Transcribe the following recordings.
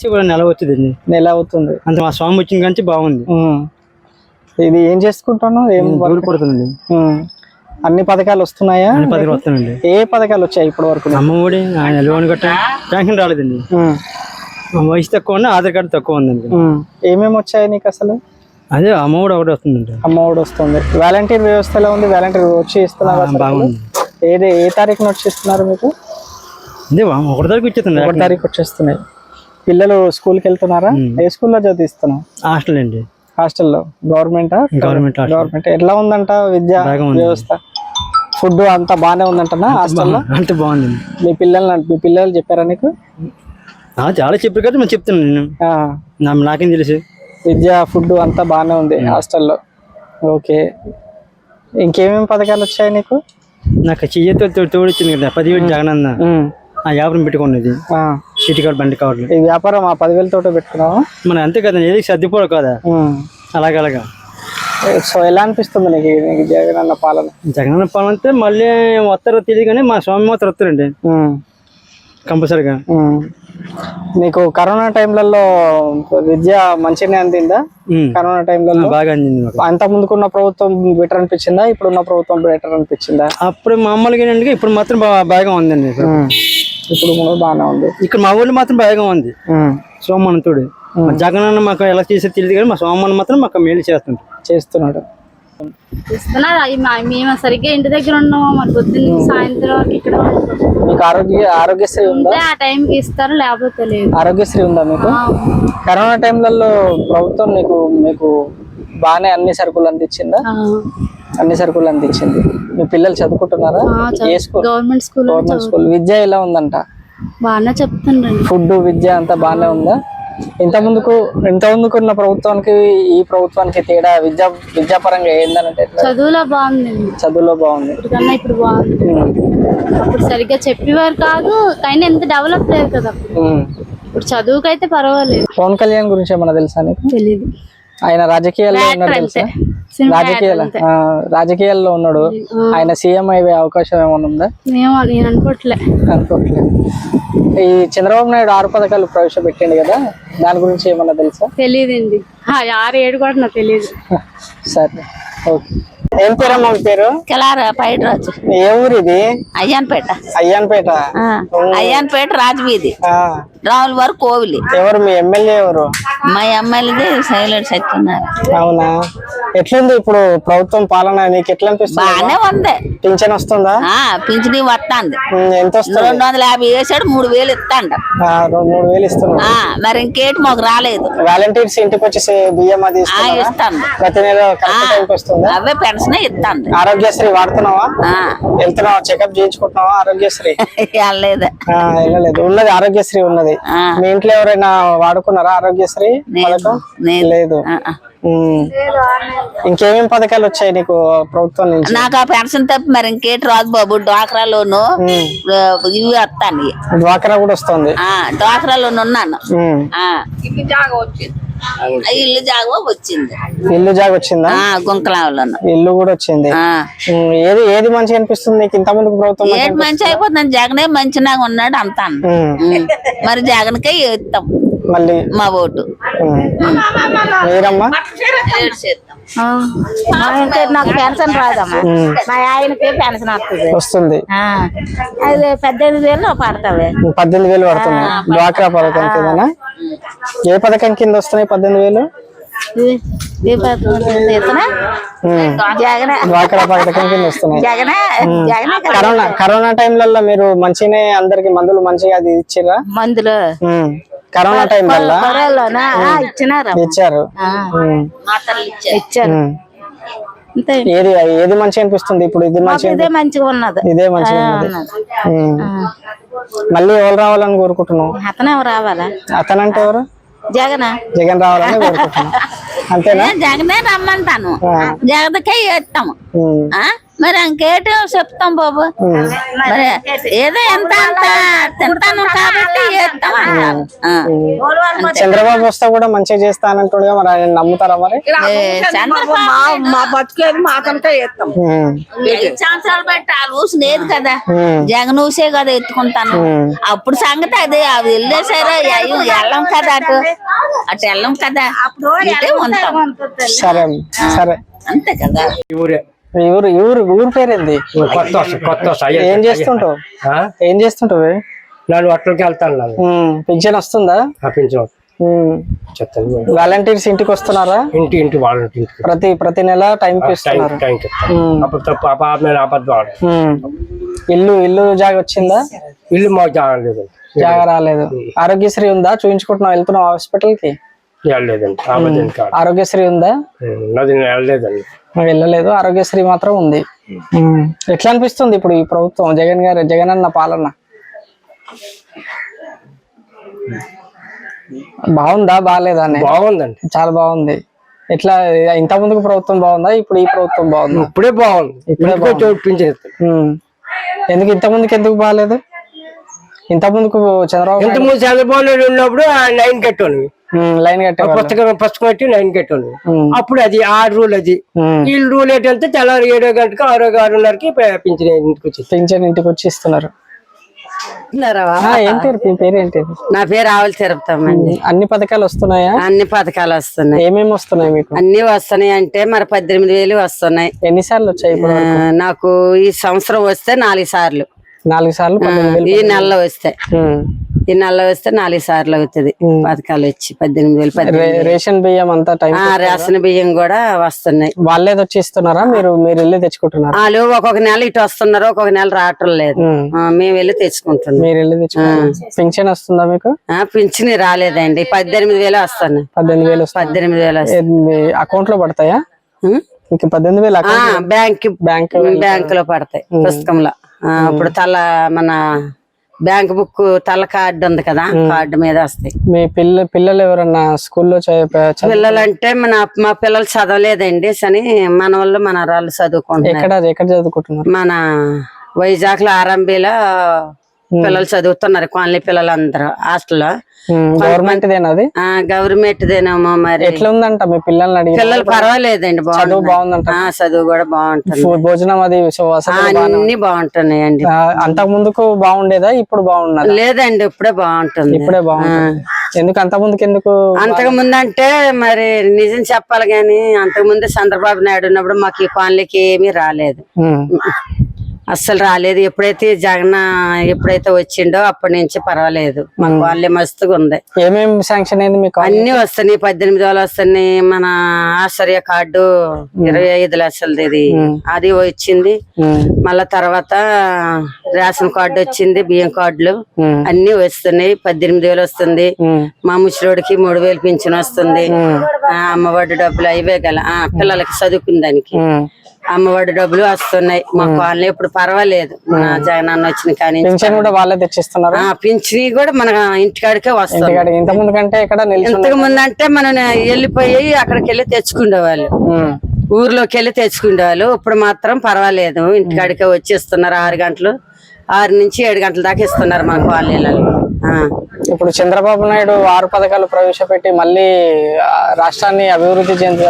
వచ్చి కూడా నెల వచ్చిందండి నెల అవుతుంది అంత మా స్వామి వచ్చిన కంచి బాగుంది. ఇది ఏం చేసుకుంటాను? ఏం పడుతుందండి. అన్ని పథకాలు వస్తున్నాయా? అన్ని పదికి వస్తానండి ఏ పథకాలు వచ్చాయి ఇప్పటి వరకు? అమ్మ ఒడి ఆయన లోన్ గట్ట పెన్షన్ రాలేదండి. వయసు తక్కువ ఉంది ఆధార్ కార్డు తక్కువ ఉందండి. ఏమేమి వచ్చాయి నీకు అసలు? అదే అమ్మ ఒడి ఒకటి వస్తుందండి. అమ్మఒడి వస్తుంది. వాలంటీర్ వ్యవస్థ ఎలా ఉంది? వాలంటీర్ వచ్చి ఇస్తున్నారు? బాగుంది. ఏది ఏ తారీఖున వచ్చి ఇస్తున్నారు మీకు? అదే ఒకటి తారీఖు ఇచ్చేస్తుంది ఒకటి తారీఖు వచ్చేస్తున్నాయి. పిల్లలు స్కూల్కి వెళ్తున్నారా? ఏ స్కూల్లో చదివిస్తున్నావు? హాస్టల్ అండి. హాస్టల్లో. గవర్నమెంట్? Government government. ఎట్లా ఉందంట విద్యా వ్యవస్థ? ఫుడ్ అంతా బాగానే ఉందంటనా హాస్టల్లో? అంతే బాగుందండి మీ పిల్లలు మీ పిల్లలు చెప్పారా నీకు? చాలా చెప్పారు కదా నేను. చెప్తున్నాను నాకేం తెలుసు. విద్యా ఫుడ్ అంతా బాగానే ఉంది హాస్టల్లో. ఓకే. ఇంకేమేమి పథకాలు వచ్చాయి నీకు? నాకు చెయ్యతో తోడు ఇచ్చింది కదా పదివేలు జగనన్న. ఆ వ్యాపారం పెట్టుకున్నది. సిటీ కార్డు బండి కార్డులు. ఈ వ్యాపారం ఆ పదివేలతోటే పెట్టుకున్నావా? మన అంతే కదా ఏది సర్దిపోడు కదా. అలాగలాగా సో ఎలా అనిపిస్తుంది నీకు నీకు జగన్ అన్న పాలన? జగనన్న పాలన అంటే మళ్ళీ వస్తారో తెలియదు కానీ మా స్వామి మాత్రం వస్తారండి. కంపల్సరిగా. నీకు కరోనా టైంలలో విద్య మంచిగానే అందిందా. కరోనా టైంలలో? బాగా అందింది అంత ముందుకున్న ప్రభుత్వం బెటర్ అనిపించిందా? ఇప్పుడున్న ప్రభుత్వం బెటర్ అనిపించిందా? అప్పుడు మామూలుగా ఇప్పుడు మాత్రం బాగా ఉందండి. ఇప్పుడు. కూడా బాగానే ఉంది. ఇక్కడ మా ఊళ్ళో మాత్రం బాగా ఉంది. సోమనంతుడు మా జగనన్న మాకు ఎలా చేసేది తెలియదు కానీ మా సోమన్న మాత్రం మాకు మేలు చేస్తుంటారు చేస్తున్నాడు. మేము సరిగ్గా ఇంటి దగ్గర ఉన్నాము? మరి పొద్దున్న సాయంత్రం వరకు ఇక్కడ ఉంటాం. మీకు ఆరోగ్య ఆరోగ్యశ్రీ ఉందా? ఆ టైంకి ఇస్తారు లేకపోతే లేదు. ఆరోగ్యశ్రీ ఉందా మీకు? కరోనా టైంలలో ప్రభుత్వం మీకు మీకు బాగానే అన్ని సరుకులు అందించిందా? ఆ, అన్ని సరుకులు అందించింది. మీ పిల్లలు చదువుకుంటున్నారా? ఏ school? Government school government school. విద్య ఎలా ఉందంట? బాగానే చెప్తుండ్రండి ఫుడ్ విద్య అంతా బాగానే ఉందా? ఇంత ముందుకు ఇంత ముందుకు ఉన్న ప్రభుత్వానికి ఈ ప్రభుత్వానికి తేడా విద్యా విద్యాపరంగా ఏందనంటే? చదువులో బాగుందండి చదువులో బాగుంది. ఇప్పుడు బాగుంది. అప్పుడు సరిగ్గా చెప్పేవారు కాదు కానీ ఎంత డెవలప్ లేదు కదా. ఇప్పుడు చదువుకైతే పర్వాలేదు. పవన్ కళ్యాణ్ గురించి ఏమన్నా తెలుసా నీకు? తెలీదు. ఆయన రాజకీయాల్లో ఉన్నాడు తెలుసా? రాజకీయాల రాజకీయాల్లో ఉన్నాడు. ఆయన సీఎం అయ్యే అవకాశం ఏమైనా ఉందా? ఏమో నేను అనుకోవట్లే ఈ చంద్రబాబు నాయుడు ఆరు పథకాలు ప్రవేశపెట్టిండు కదా దాని గురించి ఏమన్నా తెలుసా? తెలియదండి ఆరు ఏడు కూడా నాకు తెలియదు సరే ఓకే. ఏం పేరమ్మా పేరు? కిలార పైట రాజు ఏ ఊరు ఇది? అయ్యాన్పేట. అయ్యాన్పేట. అయ్యాన్పేట రాజవీధి. ఆ, రావుల వరకు కోవిలి. ఎవరు మీ ఎమ్మెల్యే ఎవరు? మా ఎమ్మెల్యేది సైలెంట్ సత్యన్నారు అవునా? ఎట్లుంది ఇప్పుడు ప్రభుత్వం పాలన? నీకు ఎట్లా అనిపిస్తుంది? బాగానే ఉంది. పింఛన్ వస్తుందా? ఆ పింఛని వస్తుంది. ఎంత వస్తుంది? రెండు వందల యాభై వేసాడు మూడు వేలు ఇస్తాండ. మూడు వేలు ఇస్తున్నా మరి ఇంకేటి మాకు రాలేదు. వాలంటీర్స్ ఇంటికి వచ్చేసి బియ్యం అది? ఇస్తాండు. ప్రతి నెల అవే పెన్షన్ ఇస్తాండు ఆరోగ్యశ్రీ వాడుతున్నావా? ఆ, వెళ్తున్నావా? చెకప్ చేయించుకుంటున్నావా ఆరోగ్యశ్రీ? వెళ్ళలేదు. ఉన్నది ఆరోగ్యశ్రీ ఉన్నది. మీ ఇంట్లో ఎవరైనా వాడుకున్నారా ఆరోగ్యశ్రీ లేదు. ఇంకేమేం పథకాలు వచ్చాయి నీకు ప్రభుత్వం నుంచి? నాకు ఆ పెన్షన్ తప్పి మరి ఇంకేటి రాదు బాబు. డ్వాక్రా లోను ఇవి వస్తాను డ్వాక్రా కూడా వస్తుంది. ఆ, డ్వాక్రా లోను ఉన్నాను ఇల్లు జాగ వచ్చింది ఆ, ఇల్లు జాగ వచ్చింది. ఇల్లు జాగ వచ్చిందా? ఆ గుంకలావులను. ఇల్లు కూడా వచ్చింది. ఏది ఏది మంచిగా అనిపిస్తుంది ఇంత ముందుకు ప్రభుత్వం మంచిగా ఏటి మంచి అయిపోతుంది జగనే మంచిగా ఉన్నాడు అంతా. మరి జగన్కే ఇస్తాం. మళ్ళీ? మా ఓటు. మీరమ్మా? ఏడ్చేస్తాం. నాకు పెన్షన్ రాదమ్మా. మా ఆయనకి పెన్షన్ వస్తుంది. వస్తుంది. అది పద్దెనిమిది వేలు పడతావి. పద్దెనిమిది వేలు పడుతున్నాయి డ్వాక్రా పథకం కిందనా? ఏ పథకం కింద వస్తున్నాయి పద్దెనిమిది వేలు? కరోనా కరోనా టైంలలో మీరు మంచిగానే అందరికి మందులు మంచిగా అది ఇచ్చిర్రా? మందులు. కరోనా టైం వల్ల ఇచ్చారు. ఏది ఏది మంచిగా అనిపిస్తుంది ఇప్పుడు? ఇది మంచిగా ఇదే మంచిగా ఉన్నది. ఇదే మంచిగా ఉన్నది. మళ్ళీ ఎవరు రావాలని కోరుకుంటున్నావు? అతనే రావాలా? అతనంటే ఎవరు? జగన్? జగన్ రావాలని కోరుకుంటున్నావు. అంతేనా? జగనే రమ్మంటాను. జగన్కే ఇస్తాము? మరి ఇంకేటో చెప్తాం బాబు. మరి ఏదో ఎంత అంత తింటాను కాబట్టి. చంద్రబాబు వస్తే కూడా మంచిగా చేస్తానంటుండగా మరి ఆయన నమ్ముతారా మరి? మా బతుకేది మాకంటే చేస్తాం. ఐదు సంవత్సరాలు బట్టి ఆ ఊసి లేదు కదా. జగన్ ఊసే కదా ఎత్తుకుంటాను. అప్పుడు సంగతి అది అవి వెళ్ళేసారో అయ్యో వెళ్ళం కదా అటు. అటు వెళ్ళం కదా. ఉంటాం. సరే సరే. అంతే కదా. ఊరే ఊరు ఊరు పేరేంది? కొత్త కొత్త ఏం చేస్తుంటావు? ఏం చేస్తుంటావు నన్ను హోటల్కి వెళ్తాను పింఛన్ వస్తుందా? చెప్తాను వాలంటీర్స్ ఇంటికి వస్తున్నారా? ఇంటి ఇంటి ఇంటికి ప్రతి ప్రతి నెల టైం ఇస్తున్నారు. అప్పుడు తప్పు. ఇల్లు ఇల్లు జాగ వచ్చిందా? ఇల్లు మాకు జాగలేదు జాగ రాలేదు. ఆరోగ్యశ్రీ ఉందా? చూపించుకుంటున్నావు వెళ్తున్నావు హాస్పిటల్కి వెళ్ళలేదండి. అబద్ధం కాదు. ఆరోగ్యశ్రీ ఉందా? నాది నేను వెళ్ళలేదండి. వెళ్ళలేదు. ఆరోగ్యశ్రీ మాత్రం ఉంది. ఎట్లా అనిపిస్తుంది ఇప్పుడు ఈ ప్రభుత్వం? జగన్ గారు జగన్ అన్న పాలన? బాగుందా? బాగాలేదా అని? బాగుందండి. చాలా బాగుంది. ఎట్లా ఇంత ముందుకు ప్రభుత్వం బాగుందా? ఇప్పుడు ఈ ప్రభుత్వం బాగుందా? ఇప్పుడే బాగుంది. ఇప్పుడే చూపించింది. ఎందుకు ఇంత ముందుకు ఎందుకు బాగాలేదు? ఇంత ముందుకు చంద్రబాబు ఇంత ముందు చంద్రబాబు నాయుడు ఉన్నప్పుడు ఆ నైన్ కట్టోని ఉమ్, లైన్ కట్టేవాళ్ళు. పుస్తకం పుస్తకం కట్టి నైన్ కట్టోని అప్పుడు అది ఆ రూల్ అది. ఈ రూల్ ఏంటంటే తెల్లారి ఏడో గంటకు ఆరో ఆరున్నరకి పింఛన్ ఇంటికి వచ్చి పింఛన్ ఇంటికి వచ్చి ఇస్తున్నారు మీ నా పేరు ఆవులు తిరుపతమ్మండి. అన్ని పథకాలు వస్తున్నాయా? అన్ని పథకాలు వస్తున్నాయి. ఏమేమి వస్తున్నాయి మీకు? అన్ని వస్తున్నాయి అంటే మరి పద్దెనిమిది వేలు వస్తున్నాయి. ఎన్నిసార్లు వచ్చాయి నాకు ఈ సంవత్సరం వస్తే నాలుగు సార్లు. నాలుగు సార్లు ఈ నెలలో వస్తే ఉమ్. ఈ నెలలో వస్తే నాలుగు సార్లు అవుతుంది. పథకాలు వచ్చి పద్దెనిమిది వేలు పద్దెనిమిది రేషన్ బియ్యం అంతా టైం రేషన్ బియ్యం కూడా వస్తున్నాయి. వాళ్ళేది వచ్చి ఇస్తున్నారా? మీరు మీరు వెళ్ళి తెచ్చుకుంటున్నారా? వాళ్ళు ఒక్కొక్క నెల ఇటు వస్తున్నారు ఒక్కొక్క నెల రావటం లేదు. మేము వెళ్ళి తెచ్చుకుంటున్నాం. మీరు వెళ్ళి పింఛన్ వస్తుందా మీకు? ఆ, పింఛని రాలేదండి. పద్దెనిమిది వేలు వస్తున్నాయి. పద్దెనిమిది వేలు పద్దెనిమిది వేలు వస్తాయి అకౌంట్లో పడతాయా? ఇంక పద్దెనిమిది వేలు బ్యాంక్ బ్యాంక్ బ్యాంక్లో పడతాయి పుస్తకంలో. ఇప్పుడు తల మన బ్యాంక్ బుక్ తల కార్డు ఉంది కదా కార్డు మీద వస్తాయి. మీ పిల్ల పిల్లలు ఎవరన్నా స్కూల్లో పిల్లలు అంటే మన మా పిల్లలు చదవలేదండి సని మన వాళ్ళు మన రాళ్ళు చదువుకుంటున్నారు. ఎక్కడ ఎక్కడ చదువుకుంటున్నారు? మన వైజాగ్లో ఆర్ఎంబీలో పిల్లలు చదువుతున్నారు కాలనీ పిల్లలు అందరూ హాస్టల్లో గవర్నమెంట్ అది? గవర్నమెంట్ దేనేమో మరి. ఎట్లా ఉందంట మీ పిల్లల్ని పిల్లలు పర్వాలేదండి చదువు బాగుంది. బాగుందంట. ఆ, చదువు కూడా బాగుంటుంది. భోజనం అది అన్ని బాగుంటున్నాయండి. అంతకు ముందుకు బాగుండేదా? ఇప్పుడు బాగున్నదా? లేదండి ఇప్పుడే బాగుంటుంది. ఇప్పుడే బాగుంది ఎందుకు అంత ముందుకు ఎందుకు అంతకు ముందు అంటే మరి నిజం చెప్పాలి గాని అంతకు ముందు చంద్రబాబు నాయుడు ఉన్నప్పుడు మాకు ఈ కాలనీకి ఏమీ రాలేదు. అస్సలు రాలేదు. ఎప్పుడైతే జగన్ ఎప్పుడైతే వచ్చిండో అప్పటి నుంచి పర్వాలేదు. మా కాలనీ మస్తుగా ఉంది. ఏమేం శాంక్షన్ అయింది మీకు అన్ని వస్తున్నాయి. పద్దెనిమిది వేలు వస్తున్నాయి. మన ఆశ్చర్య కార్డు ఇరవై ఐదు లక్షలది ఇది. అది వచ్చింది. మళ్ళా తర్వాత రేషన్ కార్డు వచ్చింది బియ్యం కార్డులు. అన్ని వస్తున్నాయి. పద్దెనిమిది వేలు వస్తుంది. మా ముసలోడికి మూడు వేలు పింఛన్ వస్తుంది. ఆ, అమ్మఒడి డబ్బులు అవే గల ఆ, పిల్లలకి చదువుకునే దానికి. అమ్మఒడి డబ్బులు వస్తున్నాయి. మా కాలనీ ఇప్పుడు పర్వాలేదు. మన జగన్ అన్న వచ్చిన కానీ పెన్షన్ కూడా వాళ్ళే తెచ్చిస్తున్నారు? ఆ పింఛని కూడా మన ఇంటికాడికే వస్తుంది. ఇంత ముందు కంటే ఇక్కడ ఇంతకు ముందు అంటే మనం వెళ్ళిపోయి అక్కడికి వెళ్ళి. తెచ్చుకునేవాళ్ళు ఉమ్, ఊర్లోకి వెళ్ళి. తెచ్చుకునేవాళ్ళు ఇప్పుడు మాత్రం పర్వాలేదు. ఇంటికాడికే వచ్చి ఇస్తున్నారు ఆరు గంటలు. ఆరు నుంచి ఏడు గంటల దాకా ఇస్తున్నారు మా కాలనీలలో. ఇప్పుడు చంద్రబాబు నాయుడు ఆరు పథకాలు ప్రవేశపెట్టి మళ్ళీ రాష్ట్రాన్ని అభివృద్ధి చెంద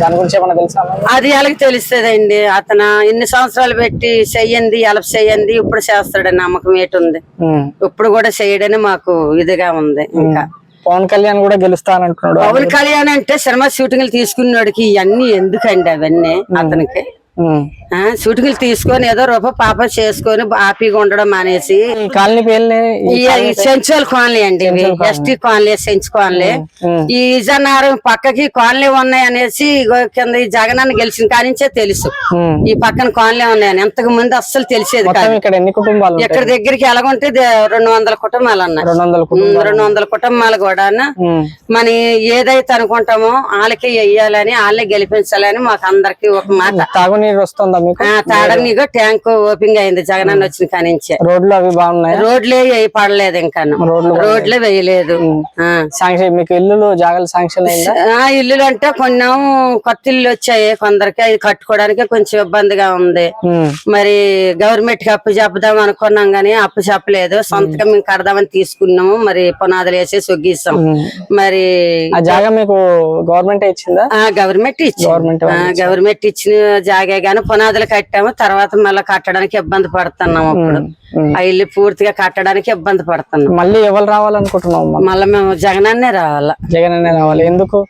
దాని గురించి ఏమన్నా తెలుసా? అది ఎలాగ తెలుస్తుందండి. అతను ఇన్ని సంవత్సరాలు పెట్టి చెయ్యండి ఎలప చెయ్యండి ఇప్పుడు చేస్తాడని నమ్మకం ఏటుంది. ఇప్పుడు కూడా చేయడని మాకు ఇదిగా ఉంది ఇంకా. పవన్ కళ్యాణ్ కూడా గెలుస్తానంటున్నాడు పవన్ కళ్యాణ్ అంటే సినిమా షూటింగ్లు తీసుకున్నాడికి ఇవన్నీ ఎందుకండి అవన్నీ అతనికి? షూటింగ్లు తీసుకొని ఏదో రూపాయి పాప చేసుకొని హ్యాపీగా ఉండడం మానేసి కాలనీ సెంచువల్ కాలనీ అండి ఎస్టీ కాలనీ సెంచు కాలనీ. ఈ ఇజన్నారం పక్కకి కాలనీ ఉన్నాయి అనేసి కింద ఈ జగనన్న గెలిచిన కానించే తెలుసు. ఈ పక్కన కాలనీ ఉన్నాయని. ఎంతకు ముందు అస్సలు తెలిసేది ఇక్కడ ఎన్ని కుటుంబాలు ఉంటాయి? ఎక్కడి దగ్గరికి ఎలాగుంటే రెండు వందల కుటుంబాలు అన్నారు రెండు వందల కుటుంబాలు. కూడా. మన ఏదైతే అనుకుంటామో వాళ్ళకి వెయ్యాలని వాళ్ళే గెలిపించాలని మాకు అందరికి ఒక మాట. తాగునీరు వస్తుందా మీకు? తాడనీగో ట్యాంక్ ఓపెన్ అయింది జగనన్న వచ్చిన కానించే రోడ్లు అవి బాగున్నాయి? రోడ్లే పడలేదు ఇంకా. రోడ్లు రోడ్లే వేయలేదు. శాంక్షన్ మీకు ఇల్లులు జాగాలు శాంక్షన్ ఇల్లులు అంటే కొన్ని కొత్త ఇల్లు వచ్చాయి కొందరికి. అది కట్టుకోవడానికి కొంచెం ఇబ్బందిగా ఉంది. మరి గవర్నమెంట్కి అప్పు చెప్పుదాం అనుకున్నాం గానీ అప్పు చెప్పలేదు. సొంతగా మేము కడదామని తీసుకున్నాము. మరి పునాదులు వేసి సొగ్గిస్తాం మరి ఆ జాగా మీకు గవర్నమెంట్ ఇచ్చిందా? ఆ గవర్నమెంట్ ఇచ్చి గవర్నమెంట్ గవర్నమెంట్ ఇచ్చిన జాగే గానీ పునాదులు కట్టాము తర్వాత మళ్ళీ కట్టడానికి ఇబ్బంది పడుతున్నాం అప్పుడు. ఆ ఇల్లు పూర్తిగా కట్టడానికి ఇబ్బంది పడుతున్నాం మళ్ళీ ఎవరు రావాలనుకుంటున్నాం? మళ్ళీ మేము జగనన్నే రావాలా. జగన్ అనే రావాలి. ఎందుకు?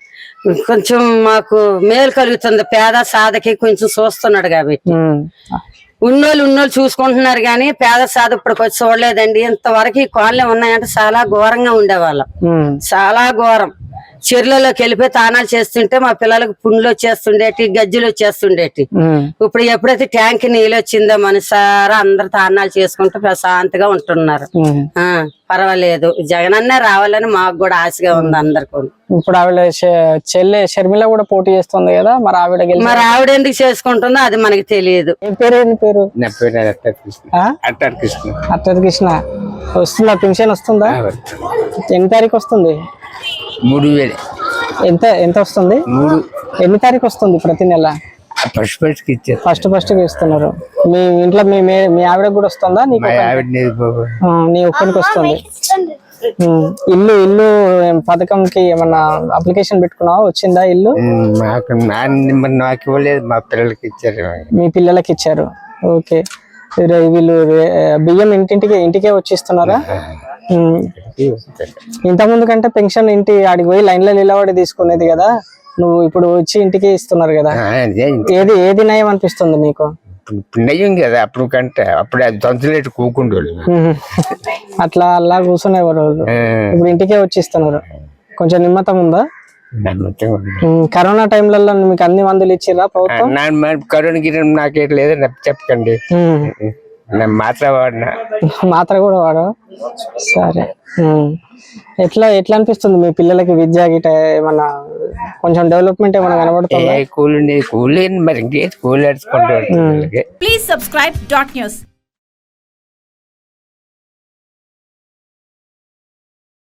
కొంచెం మాకు మేలు కలుగుతుంది. పేద సాధకి కొంచెం చూస్తున్నాడు కాబట్టి. ఉన్నోళ్ళు ఉన్నోళ్ళు చూసుకుంటున్నారు కానీ పేద సాధ ఇప్పటికి వచ్చి చూడలేదండి. ఇంతవరకు ఈ కాలనీ ఉన్నాయంటే చాలా ఘోరంగా ఉండేవాళ్ళం. చాలా ఘోరం. చెర్లలోకి వెళ్ళిపోయి తానాలు చేస్తుంటే మా పిల్లలకు పుండ్లు వచ్చేస్తుండేటి గజ్జలు వచ్చేస్తుండేటి. ఇప్పుడు ఎప్పుడైతే ట్యాంక్ నీళ్ళు వచ్చిందో మనసారా అందరు తానాలు చేసుకుంటూ ప్రశాంతంగా ఉంటున్నారు. ఆ పర్వాలేదు. జగనన్నే రావాలని మాకు కూడా ఆశగా ఉంది అందరికి. ఇప్పుడు ఆవిడ చెల్లె షర్మిల కూడా పోటీ చేస్తుంది కదా మరి ఆవిడ మరి ఆవిడ ఎందుకు చేసుకుంటుందో అది మనకి తెలియదు. పేరు కృష్ణ. అట్టర్ కృష్ణ. వస్తుందా? పెన్షన్ వస్తుందా. ఎన్ని తారీఖు వస్తుంది? మూడు వేలు. ఎంత ఎంత వస్తుంది? మూడు. ఎన్ని తారీఖు వస్తుంది ప్రతి నెల? ఫస్ట్ ఫస్ట్ ఇచ్చారు. ఫస్ట్ ఫస్ట్ ఇస్తున్నారు. మీ ఇంట్లో మీ మే- ఆవిడ కూడా వస్తుందా? నీకు నీ ఒక్కరికి వస్తుంది. ఇల్లు ఇల్లు పథకంకి ఏమన్నా అప్లికేషన్ పెట్టుకున్నావా? వచ్చిందా ఇల్లు? ఉమ్, మాకు నా మరి నాకు ఇవ్వలేదు మా పిల్లలకి ఇచ్చారు. మీ పిల్లలకి ఇచ్చారు. ఓకే. వీళ్ళు బియ్యం ఇంటింటికి ఇంటికే వచ్చిస్తున్నారా? ఉమ్, ఇంత ముందు కంటే పెన్షన్ ఇంటి ఆడికి పోయి లైన్లో నిలబడి తీసుకునేది కదా. నువ్వు ఇప్పుడు వచ్చి ఇంటికి ఇస్తున్నారు కదా. ఏది ఏది నయం అనిపిస్తుంది ఇప్పుడు నయ్యం కదా అప్పుడు కంటే అప్పుడు దొంతలేటు ఉమ్. అట్లా అలా కూర్చునేవారు ఆ, ఇప్పుడు ఇంటికే వచ్చి ఇస్తున్నారు కొంచెం నిమ్మతం ఉందా? కరోనా టైంలలో మీకు అన్ని మందులు ఇచ్చిరా ప్రభుత్వం? కరోనా గిరం నాకేం లేదు చెప్పకండి. నేను మాత్రం వాడినా. మాత్ర కూడా వాడు? సరే. ఎట్లా ఎట్లా అనిపిస్తుంది మీ పిల్లలకి విద్య గిట ఏమన్నా కొంచెం డెవలప్మెంట్ ఏమైనా కనబడుతుందా? ఏ కూలి కూలి మరి ఇంకేం కూలి Please subscribe dot news.